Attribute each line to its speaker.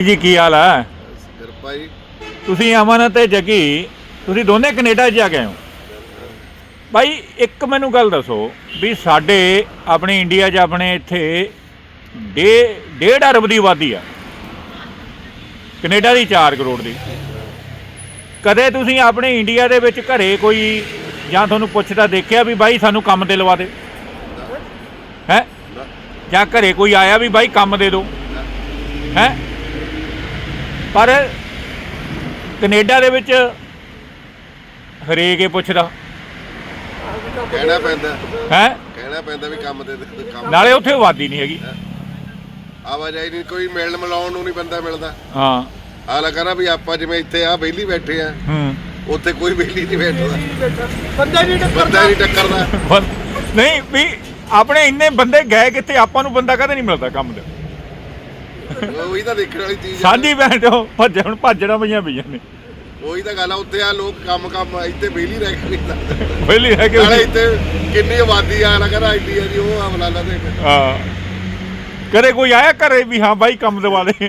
Speaker 1: ਜੀ ਕੀ ਹਾਲ ਹੈ?
Speaker 2: ਕਿਰਪਾ ਜੀ।
Speaker 1: ਤੁਸੀਂ ਅਮਨ ਅਤੇ ਜੱਗੀ ਤੁਸੀਂ ਦੋਨੇ ਕੈਨੇਡਾ ਜਾ ਗਏ ਹੋ? ਭਾਈ ਇੱਕ ਮੈਨੂੰ ਗੱਲ ਦੱਸੋ ਵੀ ਸਾਡੇ ਆਪਣੇ ਇੰਡੀਆ 'ਚ ਆਪਣੇ ਇੱਥੇ ਡੇ ਡੇਢ ਅਰਬ ਦੀ ਆਬਾਦੀ ਆ। ਕੈਨੇਡਾ ਦੀ 4 ਕਰੋੜ ਦੀ। ਕਦੇ ਤੁਸੀਂ ਆਪਣੇ ਇੰਡੀਆ ਦੇ ਵਿੱਚ ਘਰੇ ਕੋਈ ਜਾਂ ਤੁਹਾਨੂੰ ਪੁੱਛਦਾ ਦੇਖਿਆ ਵੀ ਬਾਈ ਸਾਨੂੰ ਕੰਮ ਤੇ ਲਵਾ ਦੇ? ਹੈ? ਜਾਂ ਘਰੇ ਕੋਈ ਆਇਆ ਵੀ ਬਾਈ ਕੰਮ ਦੇ ਦਿਓ ਹੈ? ਪਰ ਕੈਨੇਡਾ ਦੇ ਵਿੱਚ ਹਰੇਕ ਹੀ ਪੁੱਛਦਾ।
Speaker 2: ਕਹਿਣਾ ਪੈਂਦਾ।
Speaker 1: ਹੈ?
Speaker 2: ਕਹਿਣਾ ਪੈਂਦਾ ਵੀ ਕੰਮ ਦੇ ਦੇ ਕੰਮ
Speaker 1: ਨਾਲੇ ਉੱਥੇ ਆਬਾਦੀ ਨਹੀਂ ਹੈਗੀ।
Speaker 2: ਆਵਾਜਾਈ ਨਹੀਂ ਕੋਈ ਮਿਲਣ ਮਿਲਾਉਣ ਨੂੰ ਨਹੀਂ ਬੰਦਾ ਮਿਲਦਾ।
Speaker 1: ਹਾਂ।
Speaker 2: ਹਾਲਾ ਕਰਾਂ ਵੀ ਆਪਾਂ ਜਿਵੇਂ ਇੱਥੇ ਆ ਵਿਹਲੀ ਬੈਠੇ ਆ।
Speaker 1: ਹੂੰ।
Speaker 2: ਉੱਥੇ ਕੋਈ ਵਿਹਲੀ ਨਹੀਂ ਬੈਠਦਾ।
Speaker 3: ਬੰਦਾ ਨਹੀਂ
Speaker 2: ਬੰਦਾ ਨਹੀਂ ਟੱਕਰਦਾ।
Speaker 1: ਨਹੀਂ ਵੀ ਆਪਣੇ ਇੰਨੇ ਬੰਦੇ ਗਏ ਕਿੱਥੇ ਆਪਾਂ ਨੂੰ ਬੰਦਾ ਕਦੇ ਨਹੀਂ ਮਿਲਦਾ ਕੰਮ ਦੇ।
Speaker 2: ਉਹੀ ਤਾਂ ਦੇਖਣ ਵਾਲੀ ਚੀਜ਼ ਆ।
Speaker 1: ਸਾਂਝੀ ਭੈਣ ਚੋਂ ਭੱਜਣ ਭੱਜਣਾ ਪਈਆਂ ਪਈਆਂ ਨੇ।
Speaker 2: ਉਹੀ ਤਾਂ ਗੱਲ ਆ ਉੱਥੇ ਆ ਲੋਕ ਕੰਮ ਕੰਮ ਇੱਥੇ ਵਿਹਲੀ ਰਹਿ ਕੇ ਨਹੀਂ
Speaker 1: ਪਹਿਲੀ ਹੈ ਕਿ
Speaker 2: ਨਾਲੇ ਇੱਥੇ ਕਿੰਨੀ ਆਬਾਦੀ ਆ ਨਾ ਕਹਿੰਦਾ ਇੰਡੀਆ ਦੀ ਉਹ ਆ ਬਲਾਲਾ ਦੇ।
Speaker 1: ਹਾਂ। ਕਰੇ ਕੋਈ ਆਇਆ ਘਰੇ ਵੀ ਹਾਂ ਬਾਈ ਕੰਮ ਦਵਾ ਦੇ।